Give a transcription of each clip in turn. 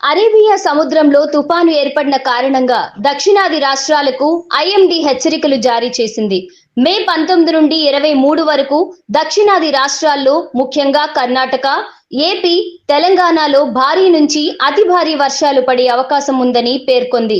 Arabia సముద్రంలో తుఫాను ఏర్పడిన కారణంగా దక్షిణాది రాష్ట్రాలకు ఐఎండీ హెచ్చరికలు జారీ చేసింది. మే పంతొమ్మిది నుండి ఇరవై మూడు వరకు దక్షిణాది రాష్ట్రాల్లో ముఖ్యంగా కర్ణాటక ఏపీ తెలంగాణలో భారీ నుంచి అతి భారీ వర్షాలు పడే అవకాశం ఉందని పేర్కొంది.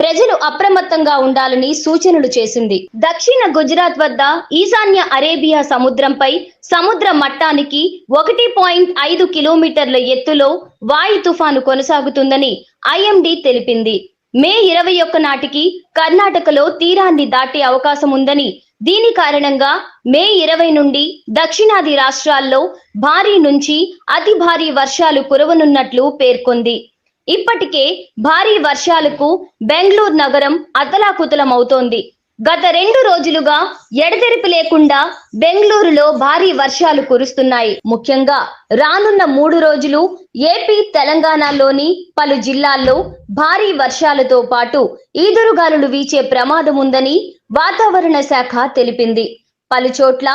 ప్రజలు అప్రమత్తంగా ఉండాలని సూచనలు చేసింది. దక్షిణ గుజరాత్ వద్ద ఈశాన్య అరేబియా సముద్రంపై సముద్ర మట్టానికి ఒకటి పాయింట్ ఐదు కిలోమీటర్ల ఎత్తులో వాయు తుఫాను కొనసాగుతుందని ఐఎండీ తెలిపింది. మే ఇరవై ఒక్క నాటికి కర్ణాటకలో తీరాన్ని దాటే అవకాశం ఉందని దీని కారణంగా మే ఇరవై నుండి దక్షిణాది రాష్ట్రాల్లో భారీ నుంచి అతి భారీ వర్షాలు కురవనున్నట్లు పేర్కొంది. ఇప్పటికే భారీ వర్షాలకు బెంగళూరు నగరం అతలాకుతలమవుతోంది. గత రెండు రోజులుగా ఎడతెరిపి లేకుండా బెంగళూరులో భారీ వర్షాలు కురుస్తున్నాయి. ముఖ్యంగా రానున్న మూడు రోజులు ఏపీ తెలంగాణలోని పలు జిల్లాల్లో భారీ వర్షాలతో పాటు ఈదురుగాలులు వీచే ప్రమాదం ఉందని వాతావరణ శాఖ తెలిపింది. పలు చోట్ల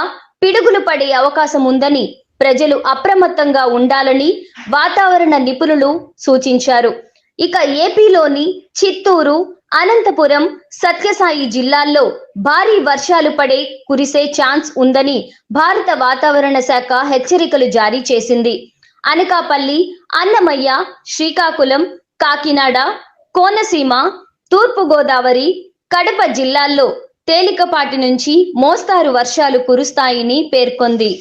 పిడుగులు పడే అవకాశం ఉందని ప్రజలు అప్రమత్తంగా ఉండాలని వాతావరణ నిపుణులు సూచించారు. ఇక ఏపీలోని చిత్తూరు అనంతపురం సత్యసాయి జిల్లాల్లో భారీ వర్షాలు పడే కురిసే ఛాన్స్ ఉందని భారత వాతావరణ శాఖ హెచ్చరికలు జారీ చేసింది. అనకాపల్లి అన్నమయ్య శ్రీకాకుళం కాకినాడ కోనసీమ తూర్పు గోదావరి కడప జిల్లాల్లో తేలికపాటి నుంచి మోస్తారు వర్షాలు కురుస్తాయని పేర్కొంది.